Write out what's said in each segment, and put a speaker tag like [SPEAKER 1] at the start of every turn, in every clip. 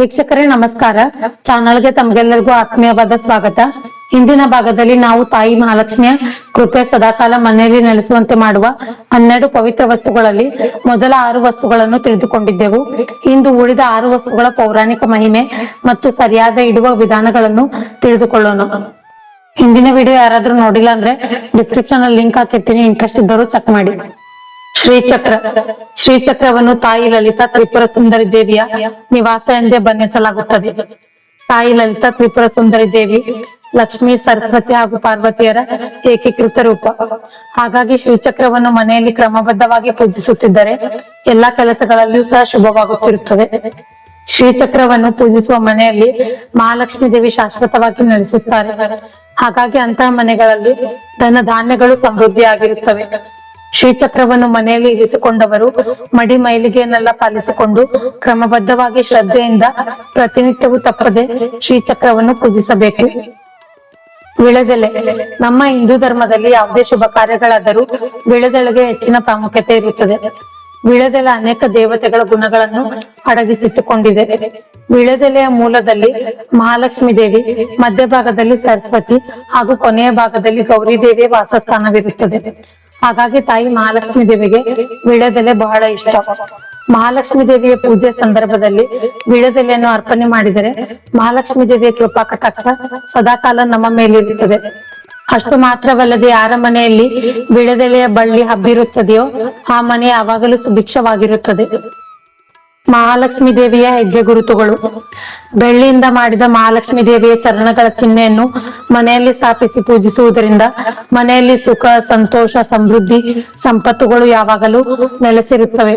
[SPEAKER 1] ವೀಕ್ಷಕರೇ, ನಮಸ್ಕಾರ. ಚಾನಲ್ಗೆ ತಮಗೆಲ್ಲರಿಗೂ ಆತ್ಮೀಯವಾದ ಸ್ವಾಗತ. ಇಂದಿನ ಭಾಗದಲ್ಲಿ ನಾವು ತಾಯಿ ಮಹಾಲಕ್ಷ್ಮಿಯ ಕೃಪೆ ಸದಾಕಾಲ ಮನೆಯಲ್ಲಿ ನೆಲೆಸುವಂತೆ ಮಾಡುವ ಹನ್ನೆರಡು ಪವಿತ್ರ ವಸ್ತುಗಳಲ್ಲಿ ಮೊದಲ ಆರು ವಸ್ತುಗಳನ್ನು ತಿಳಿದುಕೊಂಡಿದ್ದೆವು. ಇಂದು ಉಳಿದ ಆರು ವಸ್ತುಗಳ ಪೌರಾಣಿಕ ಮಹಿಮೆ ಮತ್ತು ಸರಿಯಾದ ಇಡುವ ವಿಧಾನಗಳನ್ನು ತಿಳಿದುಕೊಳ್ಳೋಣ. ಹಿಂದಿನ ವಿಡಿಯೋ ಯಾರಾದ್ರೂ ನೋಡಿಲ್ಲ ಅಂದ್ರೆ ಡಿಸ್ಕ್ರಿಪ್ಷನ್ ಅಲ್ಲಿ ಲಿಂಕ್ ಹಾಕಿರ್ತೀನಿ. ಇಂಟ್ರೆಸ್ಟ್ ಇದ್ದವರು ಚೆಕ್ ಮಾಡಿ. ಶ್ರೀಚಕ್ರ, ಶ್ರೀಚಕ್ರವನ್ನು ತಾಯಿ ಲಲಿತಾ ತ್ರಿಪುರ ಸುಂದರಿ ದೇವಿಯ ನಿವಾಸ ಎಂದೇ ಬಣ್ಣಿಸಲಾಗುತ್ತದೆ. ತಾಯಿ ಲಲಿತಾ ತ್ರಿಪುರ ಸುಂದರಿ ದೇವಿ, ಲಕ್ಷ್ಮಿ, ಸರಸ್ವತಿ ಹಾಗೂ ಪಾರ್ವತಿಯರ ಏಕೀಕೃತ ರೂಪ. ಹಾಗಾಗಿ ಶ್ರೀಚಕ್ರವನ್ನು ಮನೆಯಲ್ಲಿ ಕ್ರಮಬದ್ಧವಾಗಿ ಪೂಜಿಸುತ್ತಿದ್ದರೆ ಎಲ್ಲಾ ಕೆಲಸಗಳಲ್ಲಿಯೂ ಸಹ ಶುಭವಾಗುತ್ತಿರುತ್ತದೆ. ಶ್ರೀಚಕ್ರವನ್ನು ಪೂಜಿಸುವ ಮನೆಯಲ್ಲಿ ಮಹಾಲಕ್ಷ್ಮೀ ದೇವಿ ಶಾಶ್ವತವಾಗಿ ನೆಲೆಸುತ್ತಾರೆ. ಹಾಗಾಗಿ ಅಂತಹ ಮನೆಗಳಲ್ಲಿ ಧನ ಧಾನ್ಯಗಳು ಸಮೃದ್ಧಿಯಾಗಿರುತ್ತವೆ. ಶ್ರೀಚಕ್ರವನ್ನು ಮನೆಯಲ್ಲಿ ಇರಿಸಿಕೊಂಡವರು ಮಡಿ ಮೈಲಿಗೆಯನ್ನೆಲ್ಲ ಪಾಲಿಸಿಕೊಂಡು ಕ್ರಮಬದ್ಧವಾಗಿ ಶ್ರದ್ಧೆಯಿಂದ ಪ್ರತಿನಿತ್ಯವೂ ತಪ್ಪದೆ ಶ್ರೀಚಕ್ರವನ್ನು ಪೂಜಿಸಬೇಕು. ವಿಳೆದೆಲೆ, ನಮ್ಮ ಹಿಂದೂ ಧರ್ಮದಲ್ಲಿ ಯಾವುದೇ ಶುಭ ಕಾರ್ಯಗಳಾದರೂ ವಿಳದೆಳೆಗೆ ಹೆಚ್ಚಿನ ಪ್ರಾಮುಖ್ಯತೆ ಇರುತ್ತದೆ. ವಿಳೆದೆಲೆ ಅನೇಕ ದೇವತೆಗಳ ಗುಣಗಳನ್ನು ಅಡಗಿಸಿಟ್ಟುಕೊಂಡಿದೆ. ವಿಳೆದೆಲೆಯ ಮೂಲದಲ್ಲಿ ಮಹಾಲಕ್ಷ್ಮಿ ದೇವಿ, ಮಧ್ಯಭಾಗದಲ್ಲಿ ಸರಸ್ವತಿ ಹಾಗೂ ಕೊನೆಯ ಭಾಗದಲ್ಲಿ ಗೌರಿ ದೇವಿಯ ವಾಸಸ್ಥಾನವಿರುತ್ತದೆ. ಹಾಗಾಗಿ ತಾಯಿ ಮಹಾಲಕ್ಷ್ಮಿ ದೇವಿಗೆ ವಿಳೆದೆಲೆ ಬಹಳ ಇಷ್ಟ. ಮಹಾಲಕ್ಷ್ಮಿ ದೇವಿಯ ಪೂಜೆ ಸಂದರ್ಭದಲ್ಲಿ ವಿಳೆದೆಲೆಯನ್ನು ಅರ್ಪಣೆ ಮಾಡಿದರೆ ಮಹಾಲಕ್ಷ್ಮಿ ದೇವಿಯ ಕೃಪಾ ಕಟಾಕ್ಷ ಸದಾಕಾಲ ನಮ್ಮ ಮೇಲಿರುತ್ತದೆ ಅಷ್ಟು ಮಾತ್ರವಲ್ಲದೆ ಯಾರ ಮನೆಯಲ್ಲಿ ವಿಳದೆಲೆಯ ಬಳ್ಳಿ ಹಬ್ಬಿರುತ್ತದೆಯೋ ಆ ಮನೆ ಯಾವಾಗಲೂ ಸುಭಿಕ್ಷವಾಗಿರುತ್ತದೆ. ಮಹಾಲಕ್ಷ್ಮಿ ದೇವಿಯ ಹೆಜ್ಜೆ ಗುರುತುಗಳು. ಬೆಳ್ಳಿಯಿಂದ ಮಾಡಿದ ಮಹಾಲಕ್ಷ್ಮಿ ದೇವಿಯ ಚರಣಗಳ ಚಿಹ್ನೆಯನ್ನು ಮನೆಯಲ್ಲಿ ಸ್ಥಾಪಿಸಿ ಪೂಜಿಸುವುದರಿಂದ ಮನೆಯಲ್ಲಿ ಸುಖ, ಸಂತೋಷ, ಸಮೃದ್ಧಿ, ಸಂಪತ್ತುಗಳು ಯಾವಾಗಲೂ ನೆಲೆಸಿರುತ್ತವೆ.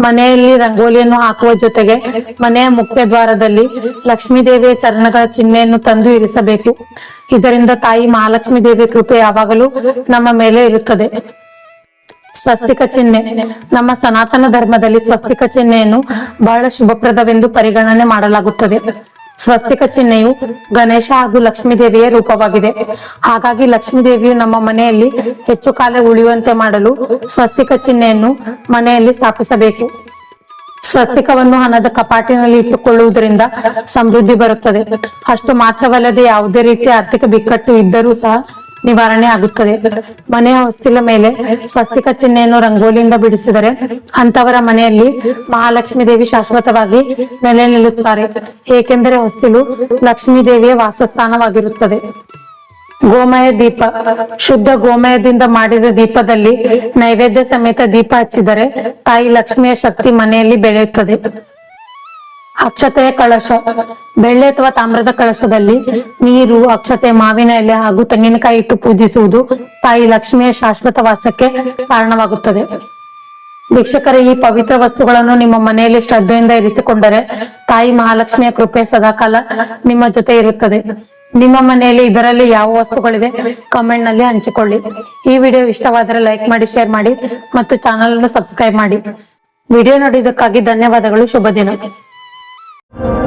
[SPEAKER 1] ಮನೆಯಲ್ಲಿ ರಂಗೋಲಿಯನ್ನು ಹಾಕುವ ಜೊತೆಗೆ ಮನೆಯ ಮುಖ್ಯ ದ್ವಾರದಲ್ಲಿ ಲಕ್ಷ್ಮೀ ದೇವಿಯ ಚರಣಗಳ ಚಿಹ್ನೆಯನ್ನು ತಂದು ಇರಿಸಬೇಕು. ಇದರಿಂದ ತಾಯಿ ಮಹಾಲಕ್ಷ್ಮಿ ದೇವಿಯ ಕೃಪೆ ಯಾವಾಗಲೂ ನಮ್ಮ ಮೇಲೆ ಇರುತ್ತದೆ. ಸ್ವಸ್ತಿಕ ಚಿಹ್ನೆ. ನಮ್ಮ ಸನಾತನ ಧರ್ಮದಲ್ಲಿ ಸ್ವಸ್ತಿಕ ಚಿಹ್ನೆಯನ್ನು ಬಹಳ ಶುಭಪ್ರದವೆಂದು ಪರಿಗಣನೆ ಮಾಡಲಾಗುತ್ತದೆ. ಸ್ವಸ್ತಿಕ ಚಿಹ್ನೆಯು ಗಣೇಶ ಹಾಗೂ ಲಕ್ಷ್ಮೀ ದೇವಿಯ ರೂಪವಾಗಿದೆ. ಹಾಗಾಗಿ ಲಕ್ಷ್ಮೀ ದೇವಿಯು ನಮ್ಮ ಮನೆಯಲ್ಲಿ ಹೆಚ್ಚು ಕಾಲ ಉಳಿಯುವಂತೆ ಮಾಡಲು ಸ್ವಸ್ತಿಕ ಚಿಹ್ನೆಯನ್ನು ಮನೆಯಲ್ಲಿ ಸ್ಥಾಪಿಸಬೇಕು. ಸ್ವಸ್ತಿಕವನ್ನು ಹಣದ ಕಪಾಟಿನಲ್ಲಿ ಇಟ್ಟುಕೊಳ್ಳುವುದರಿಂದ ಸಮೃದ್ಧಿ ಬರುತ್ತದೆ. ಅಷ್ಟು ಮಾತ್ರವಲ್ಲದೆ ಯಾವುದೇ ರೀತಿಯ ಆರ್ಥಿಕ ಬಿಕ್ಕಟ್ಟು ಇದ್ದರೂ ಸಹ ನಿವಾರಣೆ ಆಗುತ್ತದೆ. ಮನೆಯ ಹೊಸ್ತಿಲ ಮೇಲೆ ಸ್ವಸ್ತಿಕ ಚಿಹ್ನೆಯನ್ನು ರಂಗೋಲಿಯಿಂದ ಬಿಡಿಸಿದರೆ ಅಂತವರ ಮನೆಯಲ್ಲಿ ಮಹಾಲಕ್ಷ್ಮೀ ದೇವಿ ಶಾಶ್ವತವಾಗಿ ನೆಲೆ ನಿಲ್ಲುತ್ತಾರೆ. ಏಕೆಂದರೆ ಹೊಸ್ತಿಲು ಲಕ್ಷ್ಮೀ ದೇವಿಯ ವಾಸಸ್ಥಾನವಾಗಿರುತ್ತದೆ. ಗೋಮಯ ದೀಪ, ಶುದ್ಧ ಗೋಮಯದಿಂದ ಮಾಡಿದ ದೀಪದಲ್ಲಿ ನೈವೇದ್ಯ ಸಮೇತ ದೀಪ ಹಚ್ಚಿದರೆ ತಾಯಿ ಲಕ್ಷ್ಮಿಯ ಶಕ್ತಿ ಮನೆಯಲ್ಲಿ ಬೆಳೆಯುತ್ತದೆ. ಅಕ್ಷತೆಯ ಕಳಶ, ಬೆಳ್ಳೆ ಅಥವಾ ತಾಮ್ರದ ಕಳಶದಲ್ಲಿ ನೀರು, ಅಕ್ಷತೆ, ಮಾವಿನ ಎಲೆ ಹಾಗೂ ತೆಂಗಿನಕಾಯಿ ಇಟ್ಟು ಪೂಜಿಸುವುದು ತಾಯಿ ಲಕ್ಷ್ಮಿಯ ಶಾಶ್ವತ ವಾಸಕ್ಕೆ ಕಾರಣವಾಗುತ್ತದೆ. ವೀಕ್ಷಕರ, ಈ ಪವಿತ್ರ ವಸ್ತುಗಳನ್ನು ನಿಮ್ಮ ಮನೆಯಲ್ಲಿ ಶ್ರದ್ಧೆಯಿಂದ ಇರಿಸಿಕೊಂಡರೆ ತಾಯಿ ಮಹಾಲಕ್ಷ್ಮಿಯ ಕೃಪೆ ಸದಾಕಾಲ ನಿಮ್ಮ ಜೊತೆ ಇರುತ್ತದೆ. ನಿಮ್ಮ ಮನೆಯಲ್ಲಿ ಇದರಲ್ಲಿ ಯಾವ ವಸ್ತುಗಳಿವೆ ಕಮೆಂಟ್ನಲ್ಲಿ ಹಂಚಿಕೊಳ್ಳಿ. ಈ ವಿಡಿಯೋ ಇಷ್ಟವಾದರೆ ಲೈಕ್ ಮಾಡಿ, ಶೇರ್ ಮಾಡಿ ಮತ್ತು ಚಾನಲ್ ಅನ್ನು ಸಬ್ಸ್ಕ್ರೈಬ್ ಮಾಡಿ. ವಿಡಿಯೋ ನೋಡಿದ್ದಕ್ಕಾಗಿ ಧನ್ಯವಾದಗಳು, ಶುಭ ದಿನ. you.